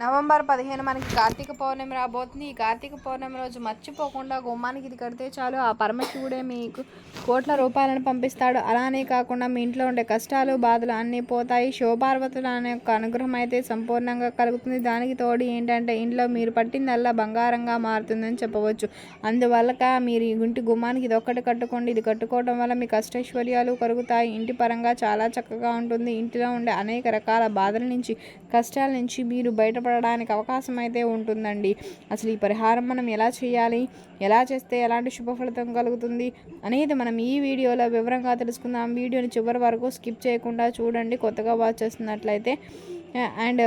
November పదిహేను మనకి కార్తీక పౌర్ణమి రాబోతుంది. ఈ కార్తీక పౌర్ణమి రోజు మర్చిపోకుండా గుమ్మానికి ఇది కడితే చాలు. ఆ పరమశివుడే మీకు కోట్ల రూపాయలను పంపిస్తాడు. అలానే కాకుండా మీ ఇంట్లో ఉండే కష్టాలు బాధలు అన్నీ పోతాయి. శివపార్వతుల అనే ఒక అనుగ్రహం అయితే సంపూర్ణంగా కలుగుతుంది. దానికి తోడు ఏంటంటే ఇంట్లో మీరు పట్టిందల్లా బంగారంగా మారుతుందని చెప్పవచ్చు. అందువల్ల మీరు ఈ ఇంటి గుమ్మానికి ఇది ఒక్కటి కట్టుకోండి. ఇది కట్టుకోవడం వల్ల మీ కష్టైశ్వర్యాలు కలుగుతాయి ఇంటి పరంగా చాలా చక్కగా ఉంటుంది. ఇంటిలో ఉండే అనేక రకాల బాధల నుంచి కష్టాల నుంచి మీరు బయట బయటపడడానికి అవకాశం అయితే ఉంటుందండి. అసలు ఈ పరిహారం మనం ఎలా చేయాలి? ఎలా చేస్తే ఎలాంటి శుభ ఫలితం కలుగుతుంది? అనేది మనం ఈ వీడియోలో వివరంగా తెలుసుకుందాం. వీడియోని చివరి వరకు స్కిప్ చేయకుండా చూడండి. కొత్తగా వాచ్ చేస్తున్నట్లయితే. అండ్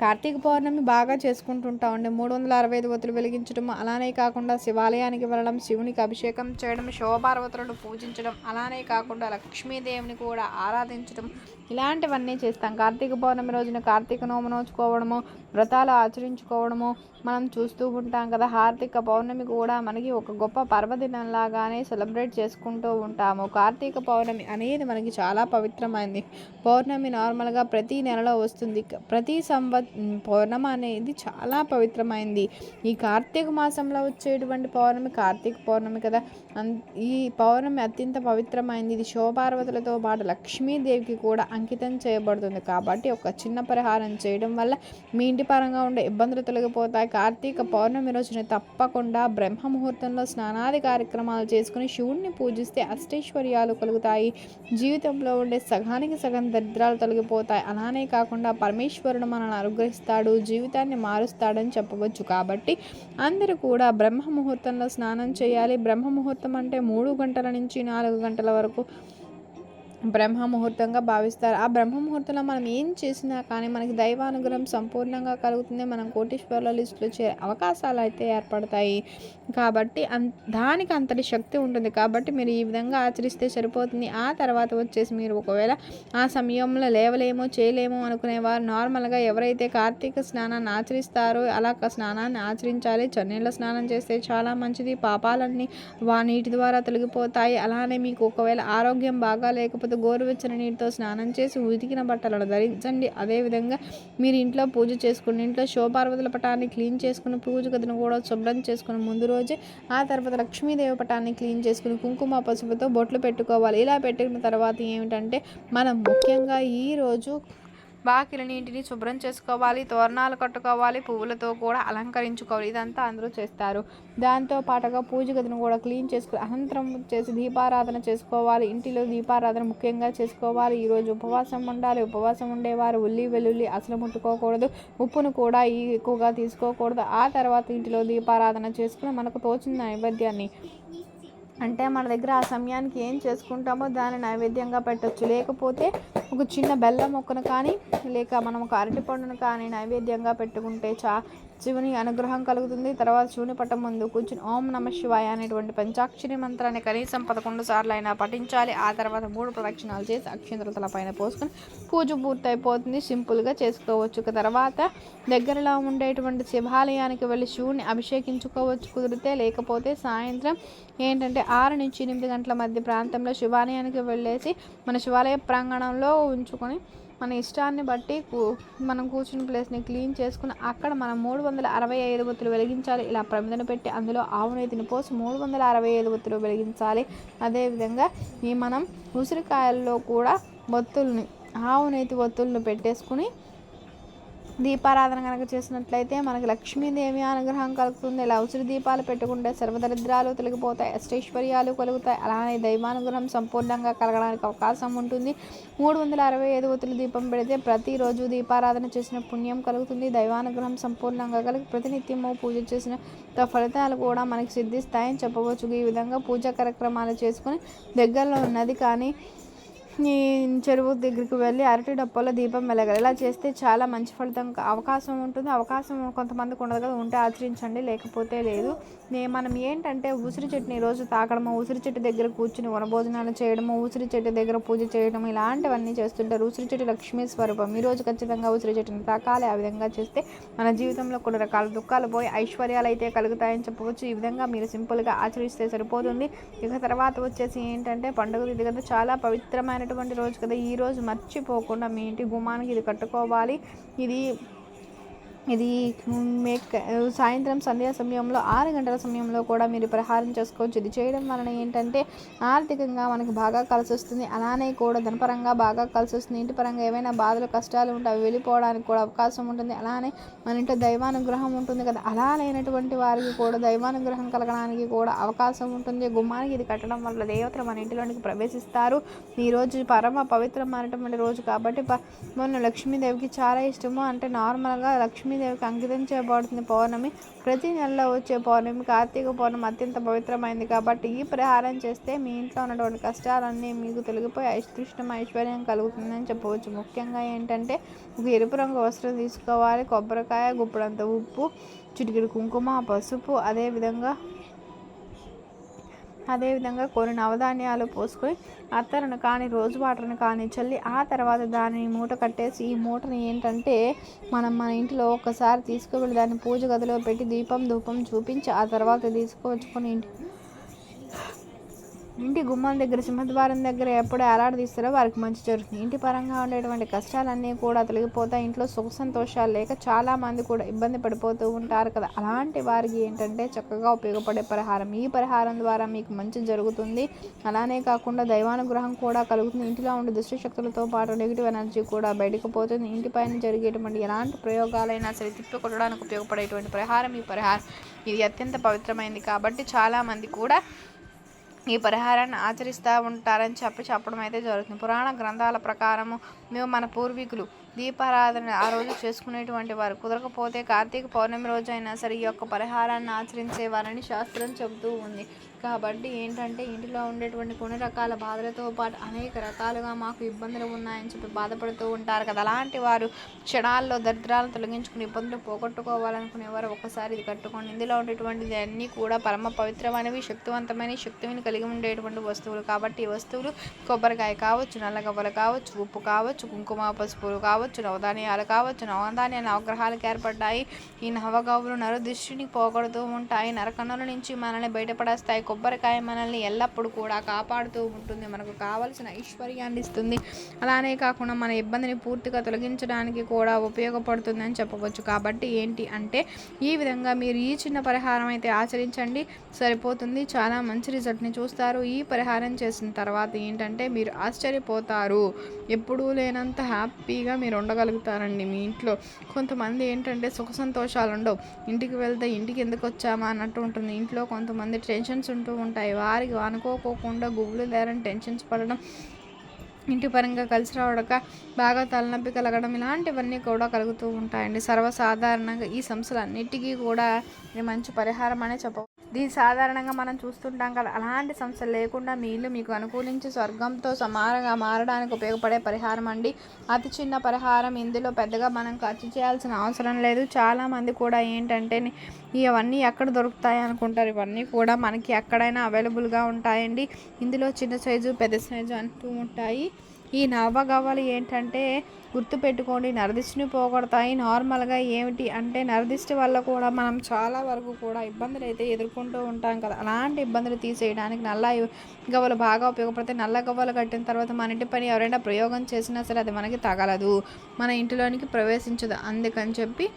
కార్తీక పౌర్ణమి బాగా చేసుకుంటుంటామండి మూడు వందల అరవై ఐదు ఒత్తులు వెలిగించడం అలానే కాకుండా శివాలయానికి వెళ్ళడం శివునికి అభిషేకం చేయడం శివపార్వతులను పూజించడం అలానే కాకుండా లక్ష్మీదేవిని కూడా ఆరాధించడం ఇలాంటివన్నీ చేస్తాం. కార్తీక పౌర్ణమి రోజున కార్తీక నోము నోచుకోవడము వ్రతాలు ఆచరించుకోవడము మనం చూస్తూ ఉంటాం కదా కార్తీక పౌర్ణమి కూడా మనకి ఒక గొప్ప పర్వదినంలాగానే సెలబ్రేట్ చేసుకుంటూ ఉంటాము. కార్తీక పౌర్ణమి అనేది మనకి చాలా పవిత్రమైంది. పౌర్ణమి నార్మల్గా ప్రతి నెలలో వస్తుంది. ప్రతి సంవత్ పౌర్ణమి అనేది చాలా పవిత్రమైంది. ఈ కార్తీక మాసంలో వచ్చేటువంటి పౌర్ణమి కార్తీక పౌర్ణమి కదా ఈ పౌర్ణమి అత్యంత పవిత్రమైంది. ఇది శివపార్వతులతో పాటు లక్ష్మీదేవికి కూడా అంకితం చేయబడుతుంది. కాబట్టి ఒక చిన్న పరిహారం చేయడం వల్ల మీ ఇంటి పరంగా ఉండే ఇబ్బందులు తొలగిపోతాయి. కార్తీక పౌర్ణమి రోజున తప్పకుండా బ్రహ్మ ముహూర్తంలో స్నానాది కార్యక్రమాలు చేసుకుని శివుణ్ణి పూజిస్తే అష్టైశ్వర్యాలు కలుగుతాయి. జీవితంలో ఉండే సగానికి సగం దరిద్రాలు తొలగిపోతాయి. అలానే కాకుండా పరమేశ్వరుడు మనల్ని అనుగ్రహిస్తాడు జీవితాన్ని మారుస్తాడని చెప్పవచ్చు. కాబట్టి అందరూ కూడా బ్రహ్మ ముహూర్తంలో స్నానం చేయాలి. బ్రహ్మ ముహూర్తం అంటే మూడు గంటల నుంచి నాలుగు గంటల వరకు బ్రహ్మ ముహూర్తంగా భావిస్తారు. ఆ బ్రహ్మ ముహూర్తంలో మనం ఏం చేసినా కానీ మనకి దైవానుగ్రహం సంపూర్ణంగా కలుగుతుంది. మనం కోటీశ్వరుల లిస్టులో చేరే అవకాశాలు అయితే ఏర్పడతాయి. కాబట్టి అన్ దానికి అంతటి శక్తి ఉంటుంది. కాబట్టి మీరు ఈ విధంగా ఆచరిస్తే సరిపోతుంది. ఆ తర్వాత వచ్చేసి మీరు ఒకవేళ ఆ సమయంలో లేవలేమో చేయలేమో అనుకునేవారు నార్మల్గా ఎవరైతే కార్తీక స్నానాన్ని ఆచరిస్తారో అలా స్నానాన్ని ఆచరించాలి. చన్నీళ్ళ స్నానం చేస్తే చాలా మంచిది. పాపాలన్నీ వా నీటి ద్వారా తొలగిపోతాయి. అలానే మీకు ఒకవేళ ఆరోగ్యం బాగా లేకపోతే గోరువెచ్చని నీటితో స్నానం చేసి ఉతికిన బట్టలను ధరించండి. అదేవిధంగా మీరు ఇంట్లో పూజ చేసుకుని ఇంట్లో శివపార్వతుల పటాన్ని క్లీన్ చేసుకుని పూజ గదిని కూడా శుభ్రం చేసుకుని ముందు రోజే ఆ తర్వాత లక్ష్మీదేవి పటాన్ని క్లీన్ చేసుకుని కుంకుమ పసుపుతో బొట్లు పెట్టుకోవాలి. ఇలా పెట్టుకున్న తర్వాత ఏమిటంటే మనం ముఖ్యంగా ఈరోజు రోజు నీటిని శుభ్రం చేసుకోవాలి తోరణాలు కట్టుకోవాలి పువ్వులతో కూడా అలంకరించుకోవాలి. ఇదంతా అందరూ చేస్తారు. దాంతో పాటుగా పూజ గదిని కూడా క్లీన్ చేసుకుని అనంతరం చేసి దీపారాధన చేసుకోవాలి. ఇంటిలో దీపారాధన ముఖ్యంగా చేసుకోవాలి. ఈరోజు ఉపవాసం ఉండాలి. ఉపవాసం ఉండేవారు ఉల్లి వెల్లుల్లి అసలు ముట్టుకోకూడదు. ఉప్పును కూడా ఎక్కువగా తీసుకోకూడదు. ఆ తర్వాత ఇంటిలో దీపారాధన చేసుకుని మనకు తోచిన నైవేద్యాన్ని అంటే మన దగ్గర ఆ సమయానికి ఏం చేసుకుంటామో దాన్ని నైవేద్యంగా పెట్టొచ్చు. లేకపోతే ఒక చిన్న బెల్లం మొక్కను కానీ లేక మనం ఒక అరటి పండును కానీ నైవేద్యంగా పెట్టుకుంటే చా శివుని అనుగ్రహం కలుగుతుంది. తర్వాత శివుని పట్టం ముందు కూర్చుని ఓం నమ శివాయ అనేటువంటి పంచాక్షరి మంత్రాన్ని కనీసం పదకొండు సార్లు అయినా పఠించాలి. ఆ తర్వాత మూడు ప్రదక్షిణాలు చేసి అక్షంతల పైన పోసుకొని పూజ పూర్తయిపోతుంది. సింపుల్గా చేసుకోవచ్చు. తర్వాత దగ్గరలో ఉండేటువంటి శివాలయానికి వెళ్ళి శివుని అభిషేకించుకోవచ్చు కుదిరితే. లేకపోతే సాయంత్రం ఏంటంటే ఆరు నుంచి ఎనిమిది గంటల మధ్య ప్రాంతంలో శివాలయానికి వెళ్ళేసి మన శివాలయ ప్రాంగణంలో ఉంచుకొని మన ఇష్టాన్ని బట్టి కూ- మనం కూర్చున్న ప్లేస్ని క్లీన్ చేసుకుని అక్కడ మనం మూడు వందల అరవై ఐదు ఒత్తులు వెలిగించాలి. ఇలా ప్రమిదను పెట్టి అందులో ఆవు నెయ్యిని పోసి మూడు వందల అరవై ఐదు ఒత్తులు వెలిగించాలి. అదేవిధంగా ఈ మనం ఉసిరికాయల్లో కూడా ఒత్తుల్ని ఆవు నెయ్యి ఒత్తులను పెట్టేసుకుని దీపారాధన కనుక చేసినట్లయితే మనకి లక్ష్మీదేవి అనుగ్రహం కలుగుతుంది. ఇలా ఉసిరి దీపాలు పెట్టుకుంటే సర్వదరిద్రాలు తొలగిపోతాయి అష్టైశ్వర్యాలు కలుగుతాయి. అలానే దైవానుగ్రహం సంపూర్ణంగా కలగడానికి అవకాశం ఉంటుంది. మూడు వందల అరవై ఐదు ఒత్తులు దీపం పెడితే ప్రతిరోజు దీపారాధన చేసిన పుణ్యం కలుగుతుంది. దైవానుగ్రహం సంపూర్ణంగా కలిగి ప్రతినిత్యము పూజ చేసిన త- ఫలితాలు కూడా మనకి సిద్ధిస్తాయని చెప్పవచ్చు. ఈ విధంగా పూజా కార్యక్రమాలు చేసుకుని దగ్గరలో ఉన్నది కానీ ఈ చెరువు దగ్గరికి వెళ్ళి అరటి డప్పలో దీపం వెలగాలి. ఇలా చేస్తే చాలా మంచి ఫలితం అవకాశం ఉంటుంది. అవకాశం కొంతమందికి ఉండదు కదా. ఉంటే ఆచరించండి. లేకపోతే లేదు. నే- మనం ఏంటంటే ఉసిరి చెట్టుని రోజు తాకడము ఉసిరి చెట్టు దగ్గర కూర్చుని వనభోజనాలు చేయడము ఉసిరి చెట్టు దగ్గర పూజ చేయడం ఇలాంటివన్నీ చేస్తుంటారు. ఉసిరి చెట్టు లక్ష్మీ స్వరూపం. ఈ రోజు ఖచ్చితంగా ఉసిరి చెట్టుని తాకాలి. ఆ విధంగా చేస్తే మన జీవితంలో కొన్ని రకాల దుఃఖాలు పోయి ఐశ్వర్యాలు అయితే కలుగుతాయని చెప్పవచ్చు. ఈ విధంగా మీరు సింపుల్గా ఆచరిస్తే సరిపోతుంది. ఇక తర్వాత వచ్చేసి ఏంటంటే పండుగ ఇది కదా. చాలా పవిత్రమైన పవిత్రమైనటువంటి రోజు కదా. ఈ రోజు మర్చిపోకుండా మీ ఇంటి గుమ్మానికి ఇది కట్టుకోవాలి. ఇది ఇది మేక్ సాయంత్రం సంధ్యా సమయంలో ఆరు గంటల సమయంలో కూడా మీరు పరిహారం చేసుకోవచ్చు. ఇది చేయడం వలన ఏంటంటే ఆర్థికంగా మనకి బాగా కలిసి వస్తుంది. అలానే కూడా ధనపరంగా బాగా కలిసి వస్తుంది. ఇంటి పరంగా ఏవైనా బాధలు కష్టాలు ఉంటే అవి వెళ్ళిపోవడానికి కూడా అవకాశం ఉంటుంది. అలానే మన ఇంట్లో దైవానుగ్రహం ఉంటుంది కదా. అలా లేనటువంటి వారికి కూడా దైవానుగ్రహం కలగడానికి కూడా అవకాశం ఉంటుంది. గుమ్మానికి ఇది కట్టడం వల్ల దేవతలు మన ఇంటిలోనికి ప్రవేశిస్తారు. ఈ రోజు పరమ పవిత్రమైనటువంటి రోజు కాబట్టి మొన్న లక్ష్మీదేవికి చాలా ఇష్టము. అంటే నార్మల్గా లక్ష్మీ లక్ష్మీదేవికి అంకితం చేయబడుతుంది. పౌర్ణమి ప్రతి నెలలో వచ్చే పౌర్ణమి కార్తీక పౌర్ణమి అత్యంత పవిత్రమైంది కాబట్టి ఈ ప్రహారం చేస్తే మీ ఇంట్లో ఉన్నటువంటి కష్టాలన్నీ మీకు తొలగిపోయి అదృష్టం ఐశ్వర్యం కలుగుతుందని చెప్పవచ్చు. ముఖ్యంగా ఏంటంటే ఒక ఎరుపు రంగు వస్త్రం తీసుకోవాలి. కొబ్బరికాయ గుప్పడంత ఉప్పు చిటికెడు కుంకుమ పసుపు అదేవిధంగా అదేవిధంగా కొన్ని నవధాన్యాలు పోసుకొని అత్తరను కానీ రోజు వాటర్ని కానీ చల్లి ఆ తర్వాత దానిని మూట కట్టేసి ఈ మూటని ఏంటంటే మనం మన ఇంటిలో ఒకసారి తీసుకువెళ్ళి దాన్ని పూజ గదిలో పెట్టి దీపం ధూపం చూపించి ఆ తర్వాత తీసుకువచ్చుకొని ఇంటి ఇంటి గుమ్మం దగ్గర సింహద్వారం దగ్గర ఎప్పుడు తీస్తారో వారికి మంచి జరుగుతుంది. ఇంటి పరంగా ఉండేటువంటి కష్టాలన్నీ కూడా తొలగిపోతాయి. ఇంట్లో సుఖ సంతోషాలు లేక చాలామంది కూడా ఇబ్బంది పడిపోతూ ఉంటారు కదా. అలాంటి వారికి ఏంటంటే చక్కగా ఉపయోగపడే పరిహారం. ఈ పరిహారం ద్వారా మీకు మంచి జరుగుతుంది. అలానే కాకుండా దైవానుగ్రహం కూడా కలుగుతుంది. ఇంటిలో ఉండే దుష్టశక్తులతో పాటు నెగిటివ్ ఎనర్జీ కూడా బయటకు పోతుంది. ఇంటిపైన జరిగేటువంటి ఎలాంటి ప్రయోగాలైనా సరే తిప్పి కొట్టడానికి ఉపయోగపడేటువంటి పరిహారం ఈ పరిహారం. ఇది అత్యంత పవిత్రమైంది కాబట్టి చాలామంది కూడా ఈ పరిహారాన్ని ఆచరిస్తూ ఉంటారని చెప్పి చెప్పడం అయితే జరుగుతుంది. పురాణ గ్రంథాల ప్రకారము మేము మన పూర్వీకులు దీపారాధన ఆ రోజు చేసుకునేటువంటి వారు. కుదరకపోతే కార్తీక పౌర్ణమి రోజు అయినా సరే ఈ యొక్క పరిహారాన్ని ఆచరించేవారని శాస్త్రం చెబుతూ ఉంది. కాబట్టి ఏంటంటే ఇంటిలో ఉండేటువంటి కొన్ని రకాల బాధలతో పాటు అనేక రకాలుగా మాకు ఇబ్బందులు ఉన్నాయని చెప్పి బాధపడుతూ ఉంటారు కదా. అలాంటి వారు క్షణాల్లో దరిద్రాలను తొలగించుకుని ఇబ్బందులు పోగొట్టుకోవాలనుకునేవారు ఒకసారి ఇది కట్టుకోండి. ఇందులో ఉండేటువంటిది అన్నీ కూడా పరమ పవిత్రమైనవి శక్తివంతమైన శక్తిని కలిగి ఉండేటువంటి వస్తువులు. కాబట్టి ఈ వస్తువులు కొబ్బరికాయ కావచ్చు నల్లగవ్వలు కావచ్చు ఉప్పు కావచ్చు కుంకుమ పసుపులు కావచ్చు నవధాన్యాలు కావచ్చు నవధాన్య నవగ్రహాలకు ఏర్పడ్డాయి. ఈ నవగవులు నరు దృష్టిని పోగొడుతూ ఉంటాయి. నరకన్నుల నుంచి మనల్ని బయటపడేస్తాయి. కొబ్బరికాయ మనల్ని ఎల్లప్పుడూ కూడా కాపాడుతూ ఉంటుంది. మనకు కావలసిన ఐశ్వర్యాన్ని ఇస్తుంది. అలానే కాకుండా మన ఇబ్బందిని పూర్తిగా తొలగించడానికి కూడా ఉపయోగపడుతుంది అని చెప్పవచ్చు. కాబట్టి ఏంటి అంటే ఈ విధంగా మీరు ఈ చిన్న పరిహారం అయితే ఆచరించండి. సరిపోతుంది. చాలా మంచి రిజల్ట్ని చూస్తారు. ఈ పరిహారం చేసిన తర్వాత ఏంటంటే మీరు ఆశ్చర్యపోతారు. ఎప్పుడూ లేనంత హ్యాపీగా మీరు ఉండగలుగుతారండి మీ ఇంట్లో. కొంతమంది ఏంటంటే సుఖ సంతోషాలు ఉండవు ఇంటికి వెళ్తే ఇంటికి ఎందుకు వచ్చామా అన్నట్టు ఉంటుంది. ఇంట్లో కొంతమంది టెన్షన్స్ ఉంటూ ఉంటాయి. వారికి అనుకోకోకుండా గుబులు లేరని టెన్షన్స్ పడడం ఇంటి పరంగా కలిసి రావడక బాగా తలనొప్పి కలగడం ఇలాంటివన్నీ కూడా కలుగుతూ ఉంటాయండి. సర్వసాధారణంగా ఈ సమస్యలన్నిటికీ కూడా ఇది మంచి పరిహారం అనే చెప్ప దీన్ని సాధారణంగా మనం చూస్తుంటాం కదా అలాంటి సమస్యలు లేకుండా మీ ఇల్లు మీకు అనుకూలించి స్వర్గంతో సమానంగా మారడానికి ఉపయోగపడే పరిహారం అండి. అతి చిన్న పరిహారం. ఇందులో పెద్దగా మనం ఖర్చు చేయాల్సిన అవసరం లేదు. చాలామంది కూడా ఏంటంటే ఇవన్నీ ఎక్కడ దొరుకుతాయి అనుకుంటారు. ఇవన్నీ కూడా మనకి ఎక్కడైనా అవైలబుల్గా ఉంటాయండి. ఇందులో చిన్న సైజు పెద్ద సైజు అంటూ ఉంటాయి. ఈ నవ్వగవ్వలు ఏంటంటే గుర్తుపెట్టుకోండి నరదిష్టిని పోగొడతాయి. నార్మల్గా ఏమిటి అంటే నరదిష్టి వల్ల కూడా మనం చాలా వరకు కూడా ఇబ్బందులు అయితే ఎదుర్కొంటూ ఉంటాం కదా. అలాంటి ఇబ్బందులు తీసేయడానికి నల్ల గవ్వలు బాగా ఉపయోగపడతాయి. నల్ల గవ్వలు కట్టిన తర్వాత మన ఇంటి పని ఎవరైనా ప్రయోగం చేసినా సరే అది మనకి తగలదు. మన ఇంటిలోనికి ప్రవేశించదు. అందుకని చెప్పి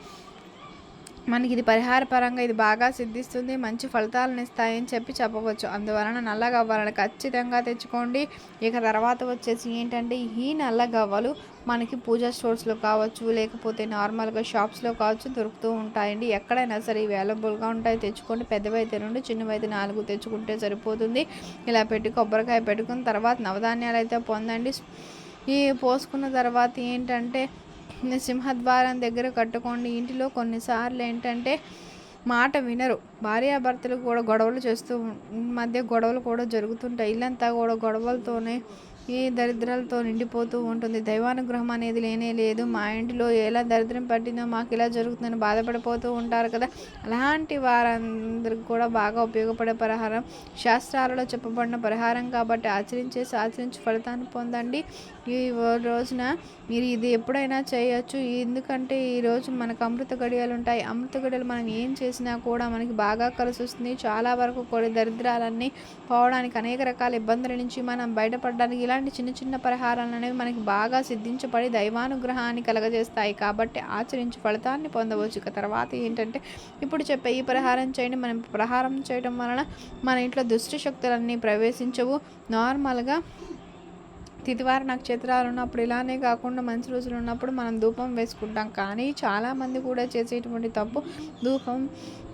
మనకి ఇది పరిహార పరంగా ఇది బాగా సిద్ధిస్తుంది మంచి ఫలితాలను ఇస్తాయని చెప్పి చెప్పవచ్చు. అందువలన నల్ల గవ్వాలను ఖచ్చితంగా తెచ్చుకోండి. ఇక తర్వాత వచ్చేసి ఏంటంటే ఈ నల్ల గవ్వలు మనకి పూజా స్టోర్స్లో కావచ్చు లేకపోతే నార్మల్గా షాప్స్లో కావచ్చు దొరుకుతూ ఉంటాయండి. ఎక్కడైనా సరే అవైలబుల్గా ఉంటాయి తెచ్చుకోండి. పెద్దవైతే నుండి చిన్నవైతే నాలుగు తెచ్చుకుంటే సరిపోతుంది. ఇలా పెట్టి కొబ్బరికాయ పెట్టుకున్న తర్వాత నవధాన్యాలు అయితే పొందండి. ఈ పోసుకున్న తర్వాత ఏంటంటే సింహద్వారం దగ్గర కట్టుకోండి. ఇంటిలో కొన్నిసార్లు ఏంటంటే మాట వినరు. భార్యాభర్తలు కూడా గొడవలు చేస్తూ మధ్య గొడవలు కూడా జరుగుతుంటాయి. ఇల్లంతా కూడా గొడవలతోనే ఈ దరిద్రాలతో నిండిపోతూ ఉంటుంది. దైవానుగ్రహం అనేది లేనే లేదు. మా ఇంటిలో ఎలా దరిద్రం పట్టిందో మాకు ఇలా జరుగుతుందని బాధపడిపోతూ ఉంటారు కదా. అలాంటి వారందరికి కూడా బాగా ఉపయోగపడే పరిహారం. శాస్త్రాలలో చెప్పబడిన పరిహారం కాబట్టి ఆచరించేసి ఆచరించి ఫలితాన్ని పొందండి. ఈ రోజున మీరు ఇది ఎప్పుడైనా చేయొచ్చు. ఎందుకంటే ఈరోజు మనకు అమృత గడియలు ఉంటాయి. అమృత గడియలు మనం ఏం చేసినా కూడా మనకి బాగా కలిసి వస్తుంది. చాలా వరకు కూడా దరిద్రాలన్నీ పోవడానికి అనేక రకాల ఇబ్బందుల నుంచి మనం బయటపడడానికి ఇలాంటి చిన్న చిన్న పరిహారాలు అనేవి మనకి బాగా సిద్ధించబడి దైవానుగ్రహాన్ని కలగజేస్తాయి. కాబట్టి ఆచరించి ఫలితాన్ని పొందవచ్చు. ఇక తర్వాత ఏంటంటే ఇప్పుడు చెప్పే ఈ పరిహారం చేయండి. మనం ప్రహారం చేయడం వలన మన ఇంట్లో దుష్టి శక్తులన్నీ ప్రవేశించవు. నార్మల్గా తిదివార నక్షత్రాలు ఉన్నప్పుడు ఇలానే కాకుండా మంచి రోజులు ఉన్నప్పుడు మనం ధూపం వేసుకుంటాం. కానీ చాలామంది కూడా చేసేటువంటి తప్పు ధూపం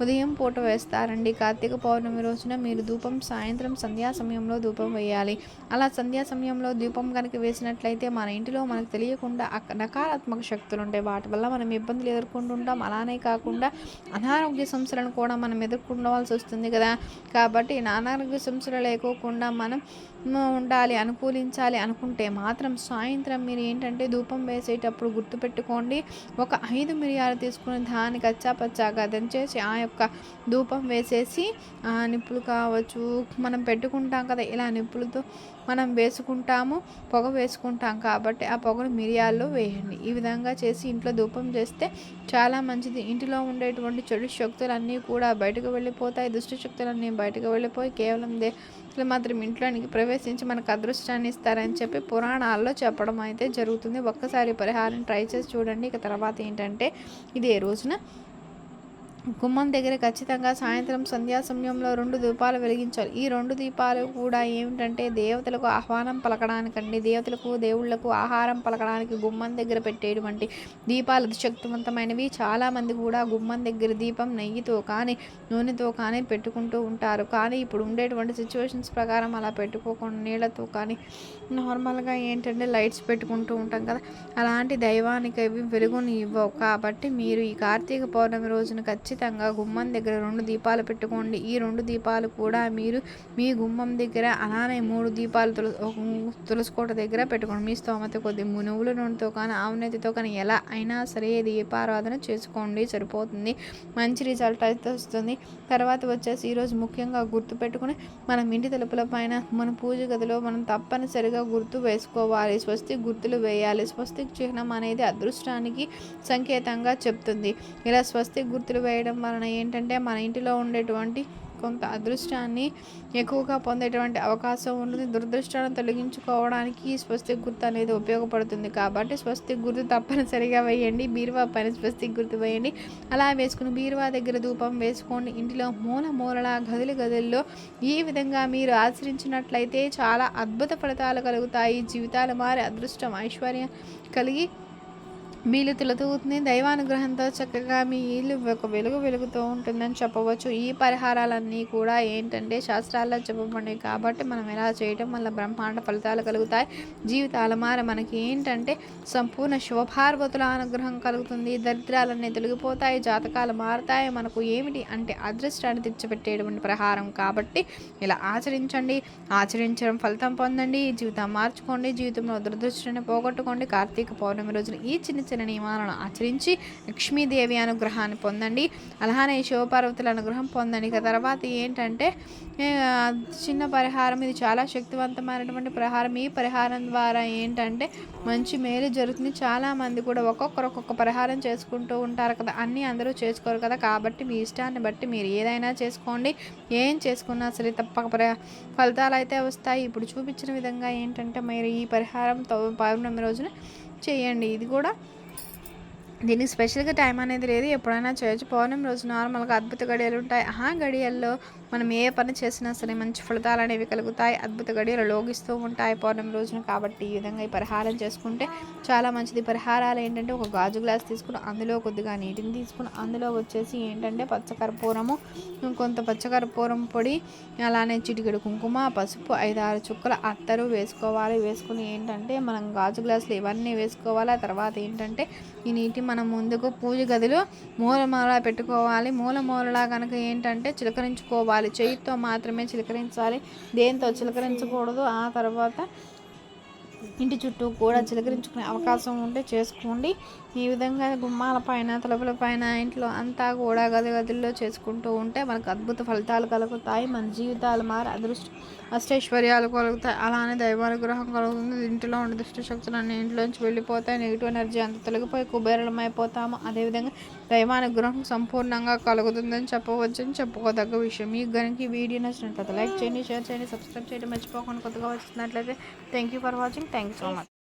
ఉదయం పూట వేస్తారండి. కార్తీక పౌర్ణమి రోజున మీరు ధూపం సాయంత్రం సంధ్యా సమయంలో ధూపం వేయాలి. అలా సంధ్యా సమయంలో ధూపం కనుక వేసినట్లయితే మన ఇంటిలో మనకు తెలియకుండా నకారాత్మక శక్తులు ఉంటాయి. వాటి వల్ల మనం ఇబ్బందులు ఎదుర్కొంటుంటాం అలానే కాకుండా అనారోగ్య సమస్యలను కూడా మనం ఎదుర్కొనవలసి వస్తుంది కదా. కాబట్టి అనారోగ్య సమస్యలు లేకోకుండా మనం ఉండాలి అనుకూలించాలి అనుకుంటే మాత్రం సాయంత్రం మీరు ఏంటంటే ధూపం వేసేటప్పుడు గుర్తుపెట్టుకోండి. ఒక ఐదు మిరియాలు తీసుకుని దాన్ని కచ్చాపచ్చాగా దంచేసి ఆ యొక్క ధూపం వేసేసి నిప్పులు కావచ్చు మనం పెట్టుకుంటాం కదా ఇలా నిప్పులతో మనం వేసుకుంటాము పొగ వేసుకుంటాం కాబట్టి ఆ పొగను మిరియాల్లో వేయండి. ఈ విధంగా చేసి ఇంట్లో ధూపం చేస్తే చాలా మంచిది. ఇంటిలో ఉండేటువంటి చెడు శక్తులన్నీ కూడా బయటకు వెళ్ళిపోతాయి దుష్ట శక్తులన్నీ బయటకు వెళ్ళిపోయి కేవలం దే మాత్రం ఇంట్లోనికి ప్రవేశించి మనకు అదృష్టాన్ని ఇస్తారని చెప్పి పురాణాల్లో చెప్పడం అయితే జరుగుతుంది. ఒక్కసారి పరిహారం ట్రై చేసి చూడండి. ఇక తర్వాత ఏంటంటే ఇది ఏ రోజున గుమ్మం దగ్గర ఖచ్చితంగా సాయంత్రం సంధ్యా సమయంలో రెండు దీపాలు వెలిగించాలి. ఈ రెండు దీపాలు కూడా ఏమిటంటే దేవతలకు ఆహ్వానం పలకడానికండి. దేవతలకు దేవుళ్ళకు ఆహారం పలకడానికి గుమ్మం దగ్గర పెట్టేటువంటి దీపాలు శక్తివంతమైనవి చాలామంది కూడా గుమ్మం దగ్గర దీపం నెయ్యితో కానీ నూనెతో కానీ పెట్టుకుంటూ ఉంటారు. కానీ ఇప్పుడు ఉండేటువంటి సిచ్యువేషన్స్ ప్రకారం అలా పెట్టుకోకుండా నీళ్ళతో కానీ నార్మల్గా ఏంటంటే లైట్స్ పెట్టుకుంటూ ఉంటాం కదా. అలాంటి దైవానికి వెలుగుని ఇవ్వవు. కాబట్టి మీరు ఈ కార్తీక పౌర్ణమి రోజున ఖచ్చితంగా ఖచ్చితంగా గుమ్మం దగ్గర రెండు దీపాలు పెట్టుకోండి. ఈ రెండు దీపాలు కూడా మీరు మీ గుమ్మం దగ్గర అలానే మూడు దీపాలు తులసి తులసికోట దగ్గర పెట్టుకోండి. మీ స్తోమత కొద్ది నువ్వుల నూనెతో కానీ ఆవునెతితో కానీ ఎలా అయినా సరే దీపారాధన చేసుకోండి. సరిపోతుంది. మంచి రిజల్ట్ అయితే వస్తుంది. తర్వాత వచ్చేసి ఈరోజు ముఖ్యంగా గుర్తు పెట్టుకుని మనం ఇంటి తలుపుల పైన మన పూజ గదిలో మనం తప్పనిసరిగా గుర్తు వేసుకోవాలి. స్వస్తి గుర్తులు వేయాలి. స్వస్తి చిహ్నం అనేది అదృష్టానికి సంకేతంగా చెప్తుంది. ఇలా స్వస్తి గుర్తులు వేయడం చేయడం వలన ఏంటంటే మన ఇంటిలో ఉండేటువంటి కొంత అదృష్టాన్ని ఎక్కువగా పొందేటువంటి అవకాశం ఉంటుంది. దురదృష్టాన్ని తొలగించుకోవడానికి స్వస్తి గుర్తు అనేది ఉపయోగపడుతుంది. కాబట్టి స్వస్తి గుర్తు తప్పనిసరిగా వేయండి. బీరువా పైన స్వస్తి గుర్తు వేయండి. అలా వేసుకుని బీరువా దగ్గర ధూపం వేసుకోండి ఇంటిలో మూల మూలల గదులు గదుల్లో ఈ విధంగా మీరు ఆచరించినట్లయితే చాలా అద్భుత ఫలితాలు కలుగుతాయి. జీవితాలు మారి అదృష్టం ఐశ్వర్యం కలిగి వీళ్ళు తులతూగుతుంది. దైవానుగ్రహంతో చక్కగా మీ ఇల్లు ఒక వెలుగు వెలుగుతూ ఉంటుందని చెప్పవచ్చు. ఈ పరిహారాలన్నీ కూడా ఏంటంటే శాస్త్రాల్లో చెప్పబడినవి కాబట్టి మనం ఎలా చేయటం వల్ల బ్రహ్మాండ ఫలితాలు కలుగుతాయి. జీవితాల మార మనకి ఏంటంటే సంపూర్ణ శుభపార్వతుల అనుగ్రహం కలుగుతుంది. దరిద్రాలన్నీ తొలగిపోతాయి జాతకాలు మారుతాయి. మనకు ఏమిటి అంటే అదృష్టాన్ని తెచ్చిపెట్టేటువంటి ప్రహారం కాబట్టి ఇలా ఆచరించండి. ఆచరించడం ఫలితం పొందండి. జీవితం మార్చుకోండి. జీవితంలో దురదృష్టాన్ని పోగొట్టుకోండి. కార్తీక పౌర్ణమి రోజున ఈ చిన్న చేసిన నియమాలను ఆచరించి లక్ష్మీదేవి అనుగ్రహాన్ని పొందండి. అలానే శివపార్వతుల అనుగ్రహం పొందండి. ఇక తర్వాత ఏంటంటే చిన్న పరిహారం ఇది చాలా శక్తివంతమైనటువంటి పరిహారం. ఈ పరిహారం ద్వారా ఏంటంటే మంచి మేలు జరుగుతుంది. చాలామంది కూడా ఒక్కొక్కరు ఒక్కొక్క పరిహారం చేసుకుంటూ ఉంటారు కదా. అన్నీ అందరూ చేసుకోరు కదా. కాబట్టి మీ ఇష్టాన్ని బట్టి మీరు ఏదైనా చేసుకోండి. ఏం చేసుకున్నా సరే తప్పక ఫలితాలు అయితే వస్తాయి. ఇప్పుడు చూపించిన విధంగా ఏంటంటే మీరు ఈ పరిహారం పౌర్ణమి రోజున చేయండి. ఇది కూడా దీనికి స్పెషల్గా టైం అనేది లేదు. ఎప్పుడైనా చేయొచ్చు. పౌర్ణమి రోజు నార్మల్గా అద్భుత గడియలు ఉంటాయి. ఆ గడియల్లో మనం ఏ పని చేసినా సరే మంచి ఫలితాలు అనేవి కలుగుతాయి. అద్భుత గడియలు లోగిస్తూ ఉంటాయి పౌర్ణమి రోజున కాబట్టి ఈ విధంగా ఈ పరిహారం చేసుకుంటే చాలా మంచిది. పరిహారాలు ఏంటంటే ఒక గాజు గ్లాస్ తీసుకుని అందులో కొద్దిగా నీటిని తీసుకుని అందులో వచ్చేసి ఏంటంటే పచ్చకర్పూరము కొంత పచ్చకర్పూరం పొడి అలానే చిటికెడు కుంకుమ పసుపు ఐదు ఆరు చుక్కల అత్తరు వేసుకోవాలి. వేసుకుని ఏంటంటే మనం గాజు గ్లాసులు ఇవన్నీ వేసుకోవాలి. ఆ తర్వాత ఏంటంటే ఈ నీటి మనం మనం ముందుకు పూజ గదిలో మూలమాల పెట్టుకోవాలి. మూల మూలలా కనుక ఏంటంటే చిలకరించుకోవాలి. చేయితో మాత్రమే చిలకరించాలి. దేంతో చిలకరించకూడదు. ఆ తర్వాత ఇంటి చుట్టూ కూడా చిలకరించుకునే అవకాశం ఉంటే చేసుకోండి. ఈ విధంగా గుమ్మాల పైన తలుపుల పైన ఇంట్లో అంతా కూడా గది గదుల్లో చేసుకుంటూ ఉంటే మనకు అద్భుత ఫలితాలు కలుగుతాయి. మన జీవితాలు మారి అదృష్ట అష్టైశ్వర్యాలు కలుగుతాయి. అలానే దైవానుగ్రహం కలుగుతుంది. ఇంటిలో ఉండే దుష్ట శక్తులు అన్ని ఇంట్లోంచి వెళ్ళిపోతాయి. నెగిటివ్ ఎనర్జీ అంత తొలగిపోయి కుబేరలం అయిపోతాము అదేవిధంగా దైవానుగ్రహం సంపూర్ణంగా కలుగుతుందని చెప్పవచ్చని చెప్పుకోదగ్గ విషయం. మీకు కనుక ఈ వీడియో నచ్చినట్లయితే లైక్ చేయండి షేర్ చేయండి సబ్స్క్రైబ్ చేయడం. మర్చిపోకుండా కొత్తగా వచ్చినట్లయితే thank you for watching. Thank you so much